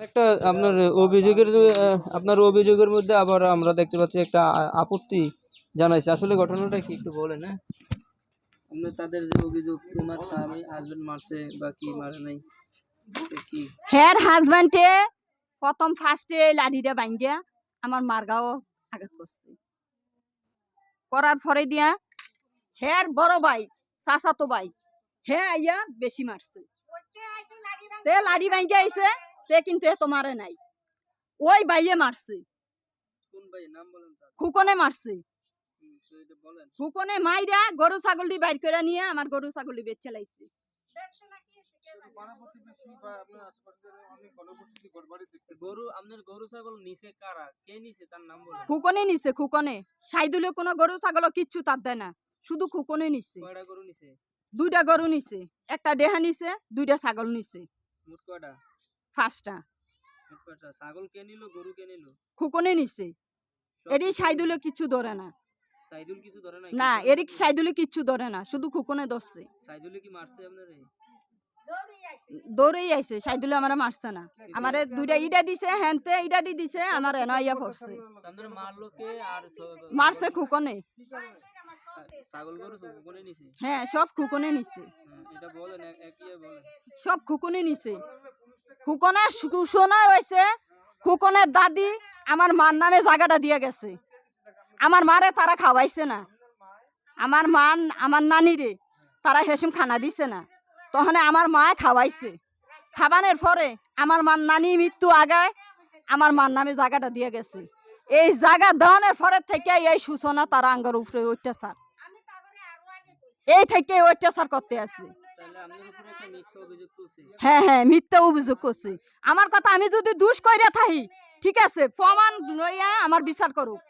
একটা আপনার অভিযোগের আপনার অভিযোগের মধ্যে আবার আমরা দেখতে পাচ্ছি একটা আপত্তি জানাইছে। আসলে ঘটনাটা কি একটু বলেন হ্যাঁ? তাদের যে অভিযোগ ওনার স্বামী হাজবেন্ড মারছে বা কি মারে নাই হের হাজবেন্ডে প্রথম ফার্স্টে লাঠিটা ভাঙ্গিয়া আমার মারগাও আঘাত করছে। করার পরে দিয়া হের বড় ভাই চাচাতো ভাই হে আইয়া বেশি মারছে। তে লাঠি ভাঙ্গিয়া আইছে তে কিন্তু এত মারে নাই। ওই ভাইয়ে মারছে। কোন ভাই নাম বলেন তার? খুকনে মারছে। হুম, তো এটা বলেন। খুকনে মাইরা গরু ছাগলটি বাইর করে নিয়ে আমার গরু ছাগলটি বেচে লাইছে গরু আপনার গরু ছাগল নিচে কারা? কে নিছে? তার নাম বলেন। খুকনে নিছে খুকনে। সাইদুলে কোনো গরু ছাগল কিচ্ছু তার দেয় না। শুধু খুকনে নিছে। নিছে? দুইটা গরু নিছে। একটা দেহা নিছে দুইটা ছাগল নিছে। পাঁচটা। ছাগল কে নিল গরু কে নিল? খুকনে নিছে। এরি সাইদুলে কিচ্ছু ধরে না। সাইদুল কিছু ধরে নাই না এরিক সাইদুলে কিচ্ছু ধরে না শুধু খুকনে ধরছে। সাইদুলে কি মারছে আপনারে? দৌড়েই আইছে সাইদুলে আমার মারছে না। আমারে দুইটা ইটা দিছে হেনতে ইটা দি দিছে আমার এনাইয়া পড়ছে আপনার মারলো কে আর ছ- মারছে খুকনে। হ্যাঁ সব খুকনে নিছে। হ্যাঁ, বলেন। সব খুকুনি নিছে। খুকনের শোনা হয়েছে খুকনের দাদি আমার মার নামে জায়গাটা দিয়ে গেছে। আমার মারে তারা খাওয়াইছে না। আমার মা আমার নানিরে তারা হেসম খানা দিছে না। তখন আমার মা খাওয়াইছে। খাবানের পরে আমার মার নানি মৃত্যু আগায় আমার মার নামে জায়গাটা দিয়ে গেছে। এই জায়গা দেওয়ানোর পরের থেকে এই সূচনা তারা আঙ্গর উপরে অত্যাচার। এই থেকে অত্যাচার করতে আছে। হ্যাঁ হ্যাঁ মিথ্যা অভিযোগ করছে। আমার কথা আমি যদি দুষ কইরা থাকি ঠিক আছে প্রমাণ লইয়া আমার বিচার করুক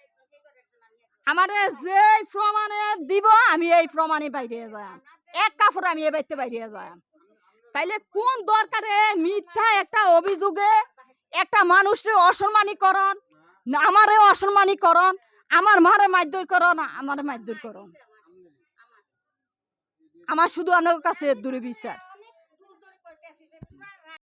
আমার যে প্রমাণে দিব আমি এই প্রমাণে বাইরে যাই এক কাপড় আমি এ বাইতে বাইরে যাই তাইলে কোন দরকারে মিথ্যা একটা অভিযোগে একটা মানুষের অসম্মানীকরণ? না আমারে অসম্মানীকরণ আমার মারে মারধর আমার মারধর করণ আমার শুধু আপনার কাছে দূরে বিচার।